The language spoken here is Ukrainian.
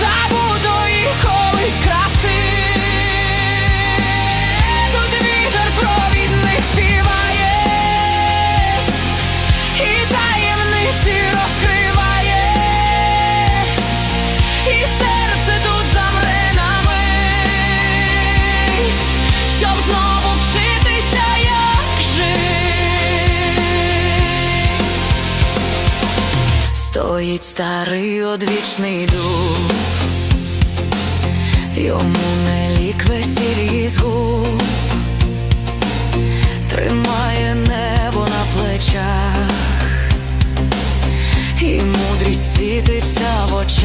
забутої колись краси. Тут вітер співає і таємниці розкриває, і серце тут замре на щоб знову вчитися, як жить. Стоїть старий одвічний дуб, йому не лік весіль з губ, тримає небо на плечах, і мудрість світиться.